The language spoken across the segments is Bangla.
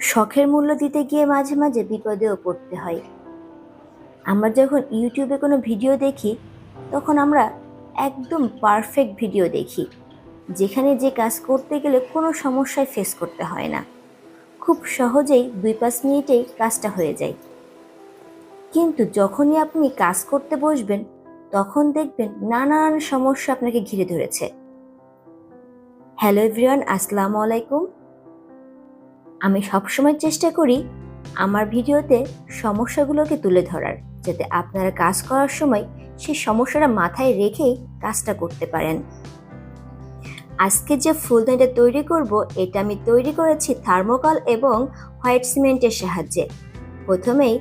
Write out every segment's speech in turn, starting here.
শখের মূল্য দিতে গিয়ে মাঝে মাঝে বিপদেও পড়তে হয়। আমরা যখন ইউটিউবে কোনো ভিডিও দেখি, তখন আমরা একদম পারফেক্ট ভিডিও দেখি, যেখানে যে কাজ করতে গেলে কোনো সমস্যায় ফেস করতে হয় না। খুব সহজেই দুই পাঁচ মিনিটেই কাজটা হয়ে যায়। কিন্তু যখনই আপনি কাজ করতে বসবেন, তখন দেখবেন নানান সমস্যা আপনাকে ঘিরে ধরেছে। হ্যালো এভরিওয়ান আসসালামু আলাইকুম। আমি সবসময় চেষ্টা করি আমার ভিডিওতে সমস্যাগুলোকে তুলে ধরার, যাতে আপনারা কাজ করার সময় সেই সমস্যাটা মাথায় রেখেই কাজটা করতে পারেন। আজকে যে ফুলদানিটা তৈরি করব, এটা আমি তৈরি করেছি থার্মোকল এবং হোয়াইট সিমেন্টের সাহায্যে। প্রথমেই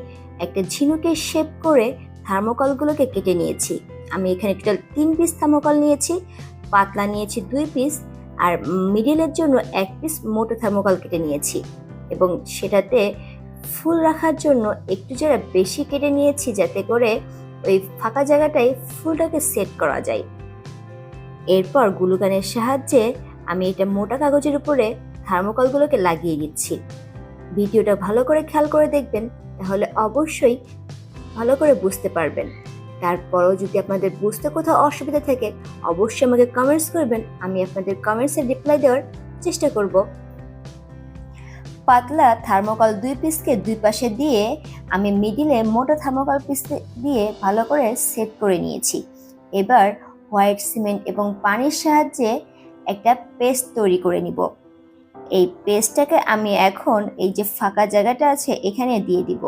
একটা ঝিনুকের শেপ করে থার্মোকলগুলোকে কেটে নিয়েছি। আমি এখানে টোটাল তিন পিস থার্মোকল নিয়েছি, পাতলা নিয়েছি দুই পিস আর মিডিলের জন্য এক পিস মোটো থার্মোকল কেটে নিয়েছি এবং সেটাতে ফুল রাখার জন্য একটু যারা বেশি কেটে নিয়েছি যাতে করে ওই ফাঁকা জায়গাটায় ফুলটাকে সেট করা যায়। এরপর গ্লুগানের সাহায্যে আমি এটা মোটা কাগজের উপরে থার্মোকলগুলোকে লাগিয়ে দিচ্ছি। ভিডিওটা ভালো করে খেয়াল করে দেখবেন, তাহলে অবশ্যই ভালো করে বুঝতে পারবেন। তারপরও যদি আপনাদের বুঝতে কোথাও অসুবিধা থাকে, অবশ্যই আমাকে কমেন্টস করবেন, আমি আপনাদের কমেন্টসের রিপ্লাই দেওয়ার চেষ্টা করব। পাতলা থার্মোকল দুই পিসকে দুই পাশে দিয়ে আমি মিডিলে মোটা থার্মোকল পিস দিয়ে ভালো করে সেট করে নিয়েছি। এবার হোয়াইট সিমেন্ট এবং পানির সাহায্যে একটা পেস্ট তৈরি করে নিব। এই পেস্টটাকে আমি এখন এই যে ফাঁকা জায়গাটা আছে, এখানে দিয়ে দিব।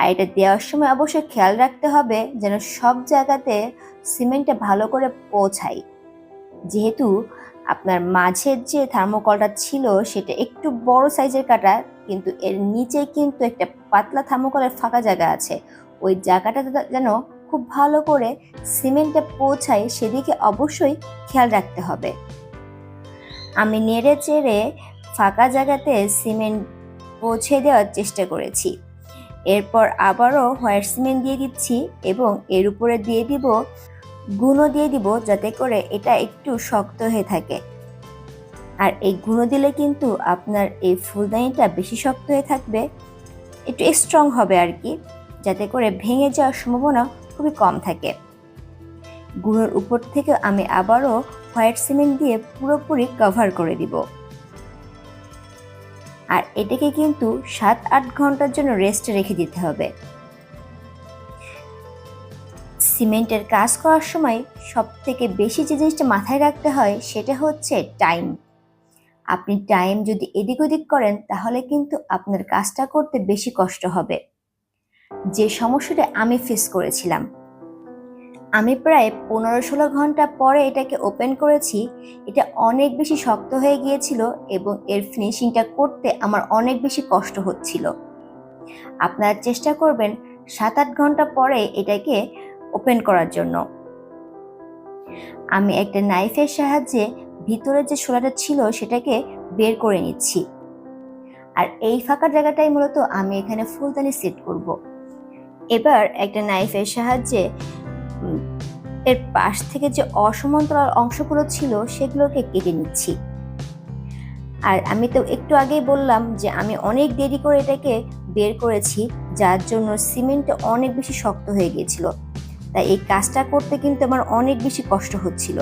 আর এটা দেওয়ার সময় অবশ্যই খেয়াল রাখতে হবে যেন সব জায়গাতে সিমেন্টটা ভালো করে পৌঁছায়। যেহেতু আপনার মাঝের যে থার্মোকলটা ছিল সেটা একটু বড় সাইজের কাটা, কিন্তু এর নিচে কিন্তু একটা পাতলা থার্মোকলের ফাঁকা জায়গা আছে। ওই জায়গাটা যেন খুব ভালো করে সিমেন্টটা পৌঁছায় সেদিকে অবশ্যই খেয়াল রাখতে হবে। আমি নেড়ে চেড়ে ফাঁকা জায়গাতে সিমেন্ট পৌঁছে দেওয়ার চেষ্টা করেছি। এরপর আবারও হোয়াইট সিমেন্ট দিয়ে দিচ্ছি এবং এর উপরে দিয়ে দিব, গুঁড়ো দিয়ে দিব যাতে করে এটা একটু শক্ত হয়ে থাকে। আর এই গুঁড়ো দিলে কিন্তু আপনার এই ফুলদানিটা বেশি শক্ত হয়ে থাকবে, একটু স্ট্রং হবে আর কি, যাতে করে ভেঙে যাওয়ার সম্ভাবনা খুবই কম থাকে। গুঁড়োর উপর থেকে আমি আবারও হোয়াইট সিমেন্ট দিয়ে পুরোপুরি কভার করে দিব। আর এটাকে কিন্তু সাত, আট ঘণ্টার জন্য রেস্টে রেখে দিতে হবে। সিমেন্টের কাজ করার সময় সব থেকে বেশি যে জিনিসটা মাথায় রাখতে হয়, সেটা হচ্ছে টাইম আপনি টাইম যদি এদিক ওদিক করেন, তাহলে কিন্তু আপনার কাজটা করতে বেশি কষ্ট হবে। যে সমস্যাটা আমি ফেস করেছিলাম আমি প্রায় পনেরো ষোলো ঘণ্টা পরে এটাকে ওপেন করেছি। এটা অনেক বেশি শক্ত হয়ে গিয়েছিল এবং এর ফিনিশিংটা করতে আমার অনেক বেশি কষ্ট হচ্ছিল। আপনারা চেষ্টা করবেন সাত আট ঘণ্টা পরে এটাকে ওপেন করার জন্য। আমি একটা নাইফের সাহায্যে ভিতরে যে ছোলাটা ছিল সেটাকে বের করে নিচ্ছি। আর এই ফাঁকা জায়গাটাই মূলত আমি এখানে ফুলদানি সেট করব। এবার একটা নাইফের সাহায্যে এর পাশ থেকে যে অসমান্তরাল অংশগুলো ছিল, সেগুলোকে কেটে নিচ্ছি। আর আমি তো একটু আগেই বললাম যে আমি অনেক দেরি করে এটাকে বের করেছি, যার জন্য সিমেন্টটা অনেক বেশি শক্ত হয়ে গিয়েছিল। তাই এই কাজটা করতে কিন্তু আমার অনেক বেশি কষ্ট হচ্ছিল।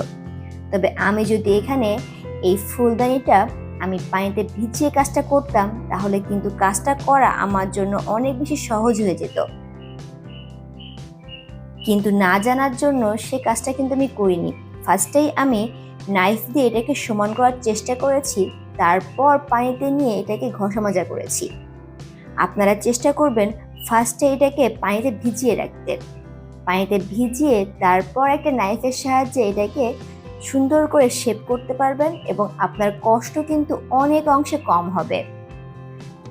তবে আমি যদি এখানে এই ফুলদানিটা আমি পানিতে ভিজিয়ে কাজটা করতাম, তাহলে কিন্তু কাজটা করা আমার জন্য অনেক বেশি সহজ হয়ে যেত। কিন্তু না জানার জন্য সে কাজটা কিন্তু আমি করিনি। ফার্স্টেই আমি নাইফ দিয়ে এটাকে সমান করার চেষ্টা করেছি, তারপর পানিতে নিয়ে এটাকে ঘষা মাজা করেছি। আপনারা চেষ্টা করবেন ফার্স্টে এটাকে পানিতে ভিজিয়ে রাখতে। পানিতে ভিজিয়ে তারপর একটা নাইফের সাহায্যে এটাকে সুন্দর করে শেপ করতে পারবেন এবং আপনার কষ্ট কিন্তু অনেক অংশে কম হবে।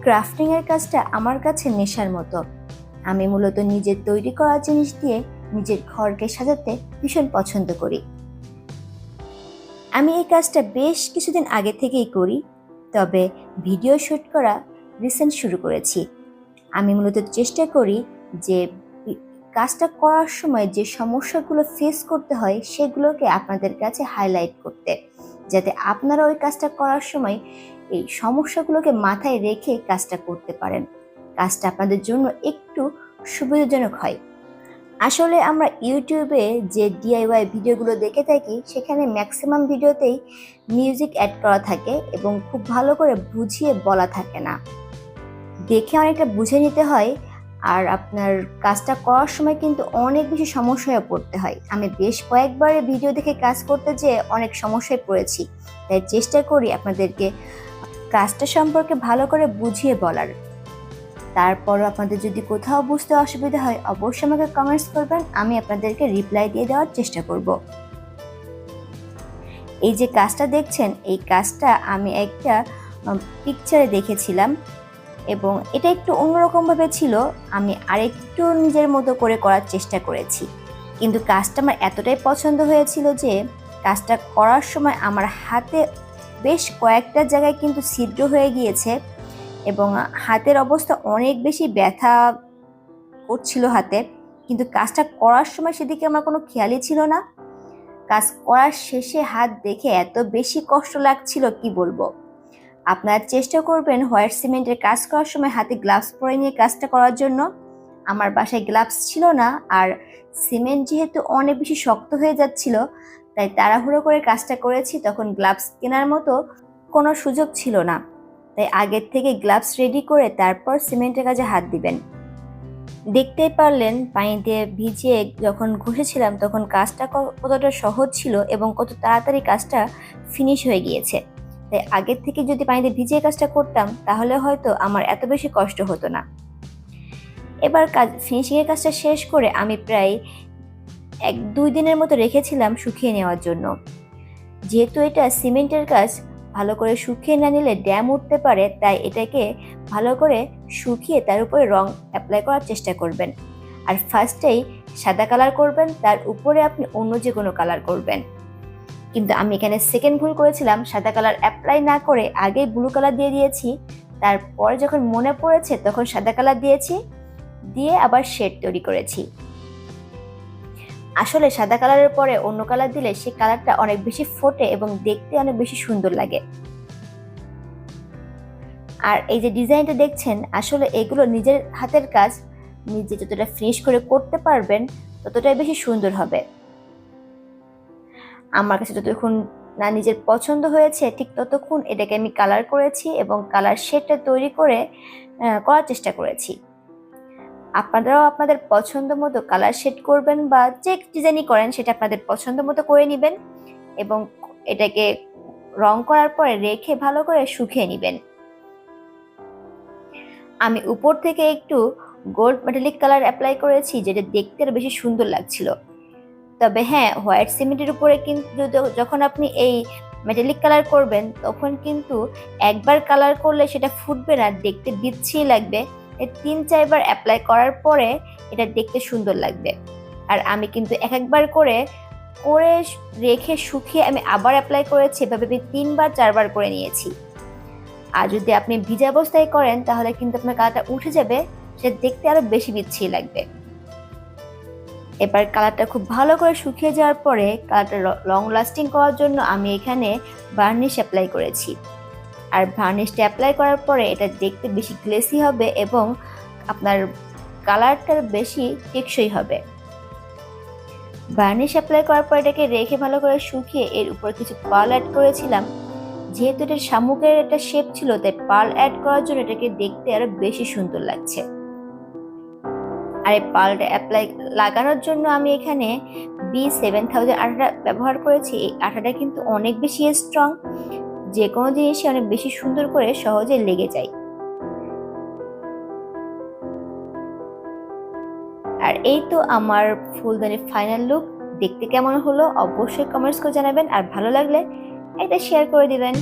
ক্রাফটিংয়ের কাজটা আমার কাছে নেশার মতো। আমি মূলত নিজের তৈরি করা জিনিস দিয়ে নিজের ঘরকে সাজাতে ভীষণ পছন্দ করি। আমি এই কাজটা বেশ কিছুদিন আগে থেকেই করি, তবে ভিডিও শ্যুট করা রিসেন্ট শুরু করেছি। আমি মূলত চেষ্টা করি যে কাজটা করার সময় যে সমস্যাগুলো ফেস করতে হয়, সেগুলোকে আপনাদের কাছে হাইলাইট করতে, যাতে আপনারা ওই কাজটা করার সময় এই সমস্যাগুলোকে মাথায় রেখে কাজটা করতে পারেন। কাজটা আপনাদের জন্য একটু সুবিধাজনক হয়। আসলে আমরা ইউটিউবে যে ডিআইওয়াই ভিডিওগুলো দেখে থাকি, সেখানে ম্যাক্সিমাম ভিডিওতেই মিউজিক অ্যাড করা থাকে এবং খুব ভালো করে বুঝিয়ে বলা থাকে না। দেখে অনেকটা বুঝে নিতে হয় আর আপনার কাজটা করার সময় কিন্তু অনেক বেশি সমস্যায় পড়তে হয়। আমি বেশ কয়েকবার ভিডিও দেখে কাজ করতে যেয়ে অনেক সমস্যায় পড়েছি। তাই চেষ্টা করি আপনাদেরকে কাজটা সম্পর্কে ভালো করে বুঝিয়ে বলার। তারপরও আপনাদের যদি কোথাও বুঝতে অসুবিধা হয়, অবশ্যই আমাকে কমেন্টস করবেন, আমি আপনাদেরকে রিপ্লাই দিয়ে দেওয়ার চেষ্টা করব। এই যে কাজটা দেখছেন, এই কাজটা আমি একটা পিকচারে দেখেছিলাম এবং এটা একটু অন্যরকমভাবে ছিল, আমি আরেকটু নিজের মতো করে করার চেষ্টা করেছি। কিন্তু কাজটা আমার এতটাই পছন্দ হয়েছিল যে, কাজটা করার সময় আমার হাতে বেশ কয়েকটা জায়গায় কিন্তু ছিদ্র হয়ে গিয়েছে। এবং হাতের অবস্থা অনেক বেশি ব্যথা করছিল হাতে, কিন্তু কাজটা করার সময় সেদিকে আমার কোনো খেয়ালই ছিল না। কাজ করার শেষে হাত দেখে এত বেশি কষ্ট লাগছিল, কি বলব? আপনারা চেষ্টা করবেন হোয়াইট সিমেন্টের কাজ করার সময় হাতে গ্লাভস পরে নিয়ে কাজটা করার জন্য। আমার বাসায় গ্লাভস ছিল না আর সিমেন্ট যেহেতু অনেক বেশি শক্ত হয়ে যাচ্ছিল, তাই তাড়াহুড়ো করে কাজটা করেছি, তখন গ্লাভস কেনার মতো কোনো সুযোগ ছিল না। তাই আগের থেকে গ্লাভস রেডি করে তারপর সিমেন্টের কাজে হাত দিবেন। দেখতেই পারলেন পানিতে ভিজিয়ে যখন ঘষেছিলাম তখন কাজটা কতটা সহজ ছিল এবং কত তাড়াতাড়ি কাজটা ফিনিশ হয়ে গিয়েছে। তাই আগের থেকে যদি পানিতে ভিজিয়ে কাজটা করতাম তাহলে হয়তো আমার এত বেশি কষ্ট হতো না। এবার কাজ ফিনিশিংয়ের কাজটা শেষ করে আমি প্রায় এক দুই দিনের মতো রেখেছিলাম শুকিয়ে নেওয়ার জন্য। যেহেতু এটা সিমেন্টের কাজ ভালো করে শুকিয়ে না নিলে ড্যাম উঠতে পারে, তাই এটাকে ভালো করে শুকিয়ে তার উপরে রং অ্যাপ্লাই করার চেষ্টা করবেন। আর ফার্স্টেই সাদা কালার করবেন, তার উপরে আপনি অন্য যে কোনো কালার করবেন। কিন্তু আমি এখানে সেকেন্ড ভুল করেছিলাম, সাদা কালার অ্যাপ্লাই না করে আগেই ব্লু কালার দিয়ে দিয়েছি। তারপর যখন মনে পড়েছে, তখন সাদা কালার দিয়েছি, দিয়ে আবার শেড তৈরি করেছি। আসলে সাদা কালারের পরে অন্য কালার দিলে সেই কালারটা অনেক বেশি ফোটে এবং দেখতে অনেক বেশি সুন্দর লাগে। আর এই যে ডিজাইনটা দেখছেন, আসলে এগুলো নিজের হাতের কাজ, নিজে যতটা ফিনিশ করে করতে পারবেন, ততটাই বেশি সুন্দর হবে। আমার কাছে যতক্ষণ না নিজের পছন্দ হয়েছে, ঠিক ততক্ষণ এটাকে আমি কালার করেছি এবং কালার শেডটা তৈরি করে করার চেষ্টা করেছি। আপনারাও আপনাদের পছন্দ মতো কালার শেড করবেন বা যে ডিজাইনই করেন সেটা আপনাদের পছন্দ মতো করে নেবেন এবং এটাকে রং করার পরে রেখে ভালো করে শুকিয়ে নেবেন। আমি উপর থেকে একটু গোল্ড মেটালিক কালার অ্যাপ্লাই করেছি যেটা দেখতে আরও বেশি সুন্দর লাগছিল। তবে হ্যাঁ হোয়াইট সিমেন্টের উপরে কিন্তু যখন আপনি এই মেটালিক কালার করবেন, তখন কিন্তু একবার কালার করলে সেটা ফুটবে না, দেখতে বিচ্ছিরি লাগবে। তিন চারবার অ্যাপ্লাই করার পরে এটা দেখতে সুন্দর লাগবে। আর আমি কিন্তু এক একবার করে করে রেখে শুকিয়ে আমি আবার অ্যাপ্লাই করেছি, এভাবে আমি তিনবার, চারবার করে নিয়েছি। আর যদি আপনি ভিজা অবস্থায় করেন, তাহলে কিন্তু আপনার কালারটা উঠে যাবে, সে দেখতে আরও বেশি বিচ্ছিরি লাগবে। এবার কালারটা খুব ভালো করে শুকিয়ে যাওয়ার পরে, কালারটা লং লাস্টিং করার জন্য আমি এখানে বার্নিশ অ্যাপ্লাই করেছি। আর ভার্নিশটা অ্যাপ্লাই করার পরে এটা দেখতে বেশি গ্লেসি হবে এবং আপনার কালারটার বেশি টেকসই হবে। বার্নিশ অ্যাপ্লাই করার পর এটাকে রেখে ভালো করে শুকিয়ে এর উপর কিছু পাল অ্যাড করেছিলাম। যেহেতু এটা শামুকের একটা শেপ ছিল, তাই পাল অ্যাড করার জন্য এটাকে দেখতে আরও বেশি সুন্দর লাগছে। আর এই পালটা অ্যাপ্লাই লাগানোর জন্য আমি এখানে বি সেভেন থাউজেন্ড আঠাটা ব্যবহার করেছি। এই আঠাটা কিন্তু অনেক বেশি স্ট্রং যে কোনো জিনিসই অনেক বেশি সুন্দর করে সহজে লেগে যায়। আর এই তো আমার ফুলদানির ফাইনাল লুক দেখতে কেমন হলো অবশ্যই কমেন্টস করে জানাবেন। আর ভালো লাগলে এটা শেয়ার করে দিবেন।